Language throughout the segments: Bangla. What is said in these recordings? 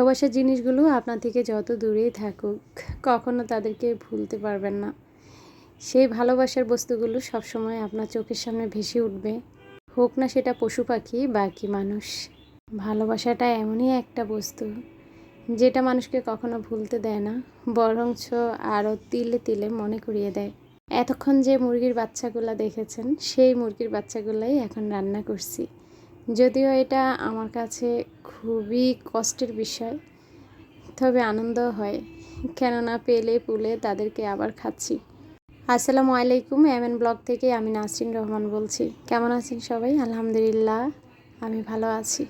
ভালোবাসার জিনিসগুলো আপনার থেকে যত দূরেই থাকুক, কখনো তাদেরকে ভুলতে পারবেন না। সেই ভালোবাসার বস্তুগুলো সবসময় আপনার চোখের সামনে ভেসে উঠবে। হোক না সেটা পশু পাখি বা কি মানুষ। ভালোবাসাটা এমনই একটা বস্তু, যেটা মানুষকে কখনো ভুলতে দেয় না, বরঞ্চ আরও তিলে তিলে মনে করিয়ে দেয়। এতক্ষণ যে মুরগির বাচ্চাগুলো দেখেছেন, সেই মুরগির বাচ্চাগুলাই এখন রান্না করছি। যদিও এটা আমার কাছে খুবই কষ্টের বিষয়, তবে আনন্দ হয়। কেননা পেলে পুলে তাদেরকে আবার খাচ্ছি। আসসালামু আলাইকুম এম এন ব্লগ থেকে আমি নাসরিন রহমান বলছি। কেমন আছেন সবাই? আলহামদুলিল্লাহ, আমি ভালো আছি।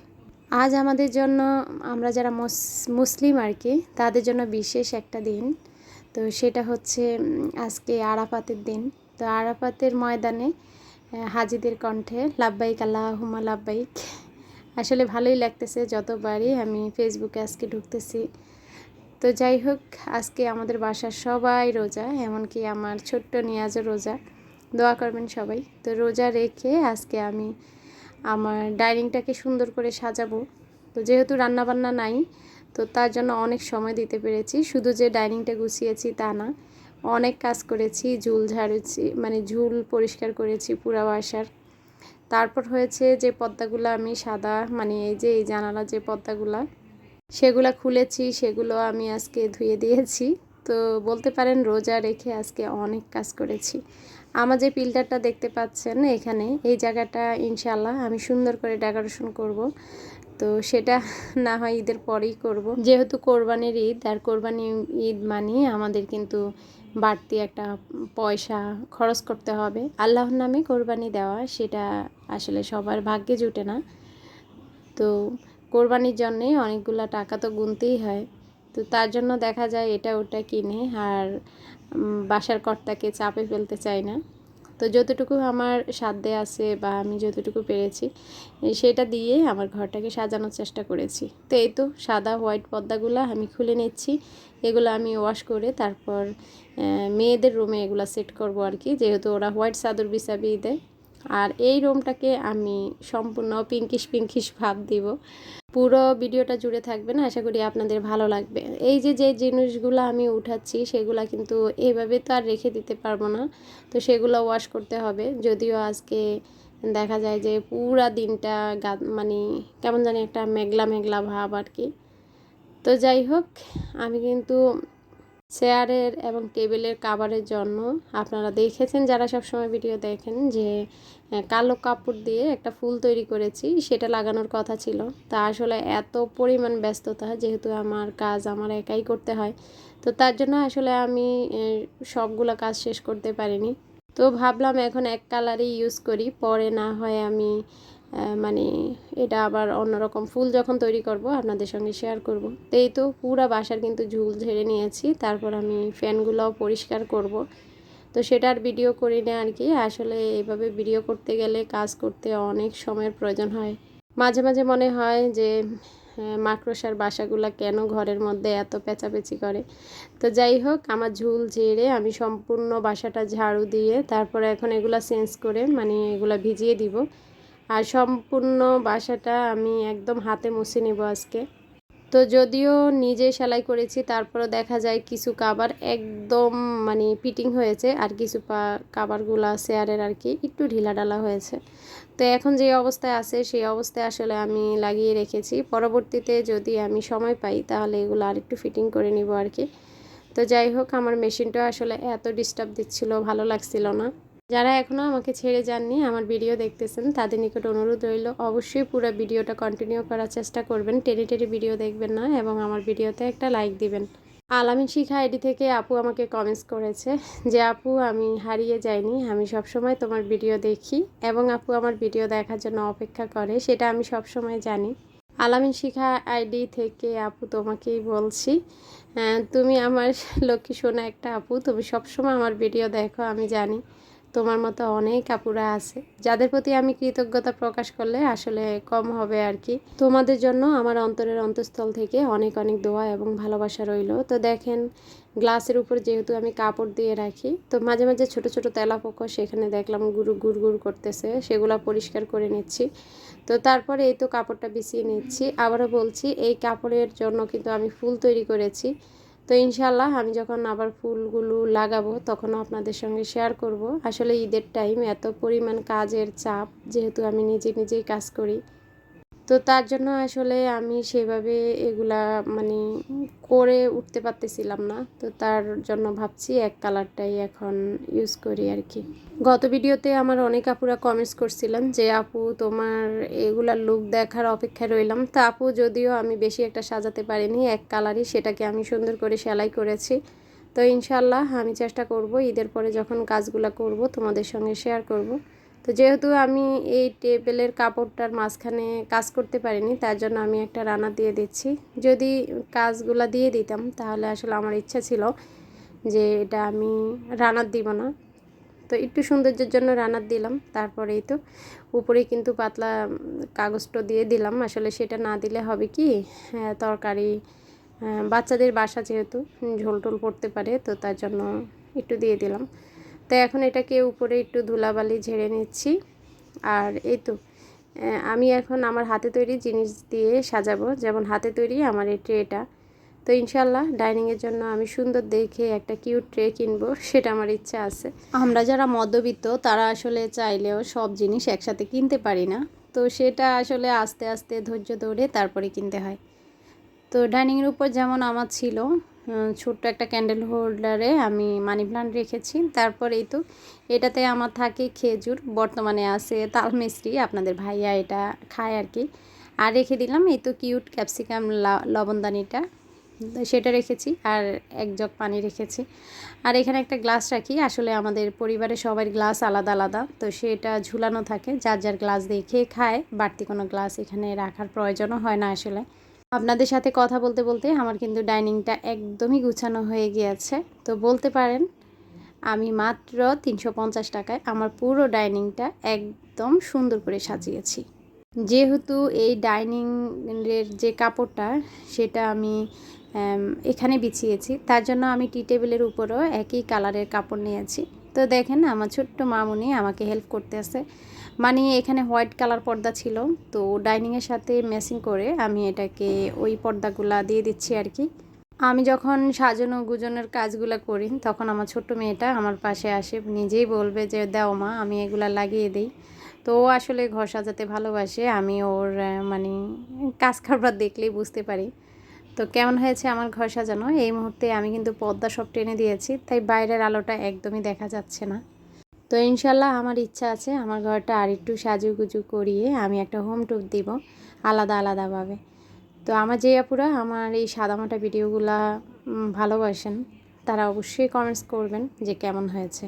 আজ আমাদের জন্য, আমরা যারা মুস- মুসলিম আর কি, তাদের জন্য বিশেষ একটা দিন। তো সেটা হচ্ছে আজকে আরাফাতের দিন। তো আরাফাতের ময়দানে হাজিদের কণ্ঠে, লাব্বাইক আল্লাহুমা লাভবাইক আসলে ভালোই লাগতেছে যতবারই আমি ফেসবুকে আজকে ঢুকতেছি। তো যাই হোক, আজকে আমাদের বাসার সবাই রোজা, এমনকি আমার ছোট্ট নিয়াজও রোজা। দোয়া করবেন সবাই। তো রোজা রেখে আজকে আমি আমার ডাইনিংটাকে সুন্দর করে সাজাবো। তো যেহেতু রান্নাবান্না নাই, তো তার জন্য অনেক সময় দিতে পেরেছি। শুধু যে ডাইনিংটা গুছিয়েছি তা না। অনেক কাজ করেছি, ঝুল ঝাড়ুছি মানে ঝুল পরিষ্কার করেছি পুরা বাসার। তারপর হয়েছে যে পর্দাগুলো আমি সাদা মানে এই যে, এই জানালা যে পর্দাগুলা সেগুলো খুলেছি, সেগুলো আমি আজকে ধুয়ে দিয়েছি। তো বলতে পারেন রোজা রেখে আজকে অনেক কাজ করেছি। আমার যে পিল্টারটা দেখতে পাচ্ছেন এখানে, এই জায়গাটা ইনশাল্লাহ আমি সুন্দর করে ডেকোরেশন করব। তো সেটা না হয় ঈদের পরেই করব। যেহেতু কোরবানির ঈদ, আর কোরবানি ঈদ মানে আমাদের কিন্তু বাড়তি একটা পয়সা খরচ করতে হবে। আল্লাহর নামে কোরবানি দেওয়া সেটা আসলে সবার ভাগ্যে জুটে না। তো কোরবানির জন্যে অনেকগুলো টাকা তো গুনতেই হয়। তো তার জন্য দেখা যায় এটা ওটা কিনে আর বাসার কর্তাকে চাপে ফেলতে চায় না। তো যতটুকু আমার সাধ্যে আছে বা আমি যতটুকু পেরেছি সেটা দিয়ে আমার ঘরটাকে সাজানোর চেষ্টা করেছি। তো এই তো সাদা হোয়াইট পর্দাগুলো আমি খুলে নিচ্ছি, এগুলো আমি ওয়াশ করে তারপর মেয়েদের রুমে এগুলো সেট করব আর কি যেহেতু ওরা হোয়াইট চাদর বিছাবি দেয়। আর এই রুমটাকে আমি সম্পূর্ণ পিঙ্কিশ পিঙ্কিশ ভাব দিব। পুরো ভিডিওটা জুড়ে থাকবে না? আশা করি আপনাদের ভালো লাগবে। এই যে যে জিনিসগুলো আমি উঠাচ্ছি, সেগুলো কিন্তু এইভাবে তো আর রেখে দিতে পারব না। তো সেগুলো ওয়াশ করতে হবে। যদিও আজকে দেখা যায় যে পুরা দিনটা মানে কেমন জানি একটা মেঘলা মেঘলা ভাব আর কি। তো যাই হোক, আমি কিন্তু চেয়ারের এবং টেবিলের কাভারের জন্য আপনারা দেখেছেন, যারা সবসময় ভিডিও দেখেন, যে কালো কাপড় দিয়ে একটা ফুল তৈরি করেছি, সেটা লাগানোর কথা ছিল। তা আসলে এত পরিমাণ ব্যস্ততা যেহেতু আমার কাজ আমার একাই করতে হয়। তো তার জন্য আসলে আমি সবগুলো কাজ শেষ করতে পারিনি। তো ভাবলাম এখন এক কালারই ইউজ করি, পরে না হয় আমি মানে এটা আবার অন্যরকম ফুল যখন তৈরি করব, আপনাদের সঙ্গে শেয়ার করব। তো এই তো পুরা বাসার কিন্তু ঝুল ঝেড়ে নিয়েছি, তারপর আমি ফ্যানগুলোও পরিষ্কার করব। তো সেটার ভিডিও করি না আর কি, আসলে এইভাবে ভিডিও করতে গেলে কাজ করতে অনেক সময়ের প্রয়োজন হয়। মাঝে মাঝে মনে হয় যে মাকড়সার বাসাগুলো কেন ঘরের মধ্যে এত পেঁচাপেচি করে? তো যাই হোক, আমার ঝুল ঝেড়ে আমি সম্পূর্ণ বাসাটা ঝাড়ু দিয়ে তারপরে এখন এগুলা চেঞ্জ করে মানে এগুলা ভিজিয়ে দিব। আর সম্পূর্ণ বাসাটা আমি একদম হাতে মুছে নেব আজকে। তো যদিও নিজে সেলাই করেছি তারপরে দেখা যায় কিছু কাবার একদম মানে ফিটিং হয়েছে আর কিছু কাবারগুলা চেয়ারের আর কি একটু ঢিলা ঢালা হয়েছে। তো এখন যে অবস্থায় আছে, সেই অবস্থায় আসলে আমি লাগিয়ে রেখেছি। পরবর্তীতে যদি আমি সময় পাই, তাহলে এগুলো আর একটু ফিটিং করে নিব আর কি। তো যাই হোক, আমার মেশিনটা আসলে এত ডিস্টার্ব দিচ্ছিল, ভালো লাগছিল না। যারা এখনও আমাকে ছেড়ে যাননি, আমার ভিডিও দেখতেছেন, তাদের নিকট অনুরোধ রইল, অবশ্যই পুরো ভিডিওটা কন্টিনিউ করার চেষ্টা করবেন, টেনে টেনে ভিডিও দেখবেন না এবং আমার ভিডিওতে একটা লাইক দিবেন। আলামিন শিখা আইডি থেকে আপু আমাকে কমেন্টস করেছে যে, আপু, আমি হারিয়ে যাইনি, আমি সবসময় তোমার ভিডিও দেখি এবং আপু আমার ভিডিও দেখার জন্য অপেক্ষা করে, সেটা আমি সবসময় জানি। আলামিন শিখা আইডি থেকে আপু তোমাকেই বলছি তুমি আমার লক্ষ্মী সোনা একটা আপু, তুমি সবসময় আমার ভিডিও দেখো, আমি জানি। তোমার মতো অনেক আপুরা আছে, যাদের প্রতি আমি কৃতজ্ঞতা প্রকাশ করলে আসলে কম হবে আর কি। তোমাদের জন্য আমার অন্তরের অন্তঃস্থল থেকে অনেক অনেক দোয়া এবং ভালোবাসা রইল। তো দেখেন, গ্লাসের উপর যেহেতু আমি কাপড় দিয়ে রাখি, তো মাঝে মাঝে ছোট ছোট তেলাপোকা সেখানে দেখলাম গুরু গুড় গুড় করতেছে, সেগুলো পরিষ্কার করে নিচ্ছি। তো তারপরে এই তো কাপড়টা বিছিয়ে নিচ্ছি। আবারও বলছি, এই কাপড়ের জন্য কিন্তু আমি ফুল তৈরি করেছি। তো ইনশাল্লাহ আমি যখন আবার ফুলগুলো লাগাবো তখন আপনাদের সঙ্গে শেয়ার করব। আসলে ঈদের টাইম এত পরিমাণ কাজের চাপ, যেহেতু আমি নিজে নিজেই কাজ করি। তো তার জন্য আসলে আমি সেভাবে এগুলা মানে করে উঠতে পারতেছিলাম না। তো তার জন্য ভাবছি এক কালারটাই এখন ইউজ করি আর কি গত ভিডিওতে আমার অনেক আপুরা কমেন্টস করছিলেন যে, আপু, তোমার এগুলার লুক দেখার অপেক্ষায় রইলাম। তা আপু, যদিও আমি বেশি একটা সাজাতে পারিনি, এক কালারই সেটাকে আমি সুন্দর করে সেলাই করেছি। তো ইনশাল্লাহ আমি চেষ্টা করব ঈদের পরে যখন কাজগুলো করব, তোমাদের সঙ্গে শেয়ার করব। তো যেহেতু আমি এই টেবিলের কাপড়টার মাঝখানে কাজ করতে পারিনি তার জন্য আমি একটা রানা দিয়ে দিচ্ছি। যদি কাজগুলো দিয়ে দিতাম তাহলে আসলে আমার ইচ্ছা ছিল যে এটা আমি রানার দিব না। তো একটু সৌন্দর্যের জন্য রানার দিলাম তারপরেই তো উপরে কিন্তু পাতলা কাগজটা দিয়ে দিলাম। আসলে সেটা না দিলে হবে কি হ্যাঁ, তরকারি বাচ্চাদের বাসা যেহেতু ঝোল টোল পড়তে পারে তো তার জন্য একটু দিয়ে দিলাম। তো এখন এটাকে উপরে একটু ধুলাবালি ঝেড়ে নিচ্ছি। আর এই তো আমি এখন আমার হাতে তৈরি জিনিস দিয়ে সাজাবো। যেমন হাতে তৈরি আমার এই ট্রেটা। তো ইনশাল্লাহ ডাইনিংয়ের জন্য আমি সুন্দর দেখে একটা কিউট ট্রে কিনবো, সেটা আমার ইচ্ছা আছে। আমরা যারা মধ্যবিত্ত, তারা আসলে চাইলেও সব জিনিস একসাথে কিনতে পারি না। তো সেটা আসলে আস্তে আস্তে ধৈর্য ধরে তারপরে কিনতে হয়। তো ডাইনিংয়ের উপর যেমন আমার ছিল ছোট্ট একটা ক্যান্ডেল হোল্ডারে আমি মানি প্লান্ট রেখেছি। তারপর এই তো, এটাতে আমার থাকে খেজুর, বর্তমানে আছে তালমিস্ত্রি আপনাদের ভাইয়া এটা খায় আর কি। আর রেখে দিলাম এই তো কিউট ক্যাপসিকাম লবণদানিটা, সেটা রেখেছি আর এক জগ পানি রেখেছি। আর এখানে একটা গ্লাস রাখি, আসলে আমাদের পরিবারে সবার গ্লাস আলাদা আলাদা, তো সেটা ঝুলানো থাকে, যার যার গ্লাস দিয়ে খেয়ে খায় বাড়তি কোনো গ্লাস এখানে রাখার প্রয়োজনও হয় না আসলে। আপনাদের সাথে কথা বলতে বলতে আমার কিন্তু ডাইনিংটা একদমই গুছানো হয়ে গিয়েছে। তো বলতে পারেন, আমি মাত্র তিনশো পঞ্চাশ টাকায় আমার পুরো ডাইনিংটা একদম সুন্দর করে সাজিয়েছি। যেহেতু এই ডাইনিংয়ের যে কাপড়টা, সেটা আমি এখানে বিছিয়েছি, তার জন্য আমি টি টেবিলের উপরও একই কালারের কাপড় নিয়েছি। তো দেখেন, আমার ছোট্ট মামুনি আমাকে হেল্প করতে আছে মানে এখানে হোয়াইট কালার পর্দা ছিল। তো ডাইনিংয়ের সাথে ম্যাচিং করে আমি এটাকে ওই পর্দাগুলা দিয়ে দিচ্ছি আর কি। আমি যখন সাজানো গুজনের কাজগুলো করি, তখন আমার ছোট্ট মেয়েটা আমার পাশে আসে, নিজেই বলবে যে, দাও মা, আমি এগুলা লাগিয়ে দিই। তো আসলে ঘর সাজাতে ভালোবাসে, আমি ওর মানে কাজ কারবার দেখলেই বুঝতে পারি। তো কেমন হয়েছে আমার ঘর সাজানো? এই মুহূর্তে আমি কিন্তু পর্দা সব টেনে দিয়েছি, তাই বাইরের আলোটা একদমই দেখা যাচ্ছে না। তো ইনশাল্লাহ আমার ইচ্ছা আছে আমার ঘরটা আর একটু সাজুগুজু করিয়ে আমি একটা হোম টুর দিব আলাদা আলাদাভাবে। তো আমার যে আপুরা আমার এই সাদামাটা ভিডিওগুলা ভালোবাসেন, তারা অবশ্যই কমেন্টস করবেন যে কেমন হয়েছে।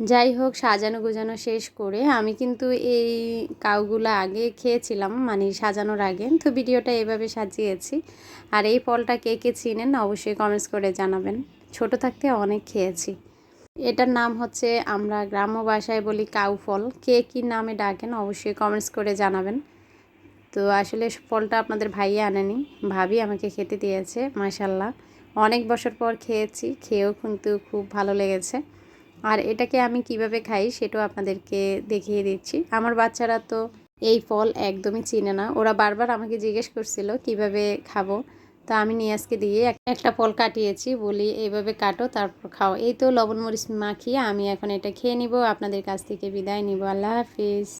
যাই হোক সাজানো গোজানো শেষ করে আমি কিন্তু এই কাউগুলো আগে খেয়েছিলাম মানে সাজানোর আগে। তো ভিডিওটা এভাবে সাজিয়েছি। আর এই ফলটা কে কে চিনেন অবশ্যই কমেন্টস করে জানাবেন। ছোট থাকতে অনেক খেয়েছি। এটার নাম হচ্ছে আমরা গ্রাম্য ভাষায় বলি কাউ ফল। কে কী নামে ডাকেন অবশ্যই কমেন্টস করে জানাবেন। তো আসলে ফলটা আপনাদের ভাইয়া আনেনি, ভাবি আমাকে খেতে দিয়েছে মাসাল্লাহ অনেক বছর পর খেয়েছি, খেয়েও কিন্তু খুব ভালো লেগেছে। আর এটাকে আমি কীভাবে খাই সেটাও আপনাদেরকে দেখিয়ে দিচ্ছি। আমার বাচ্চারা তো এই ফল একদমই চিনে না। ওরা বারবার আমাকে জিজ্ঞেস করছিল, কীভাবে খাব? তা আমি নিয়ে আজকে দিয়ে একটা ফল কাটিয়েছি, বলি, এইভাবে কাটো, তারপর খাও। এই তো লবণ মরিচ মাখিয়ে আমি এখন এটা খেয়ে নিব। আপনাদের কাছ থেকে বিদায় নিব। আল্লাহ হাফিজ।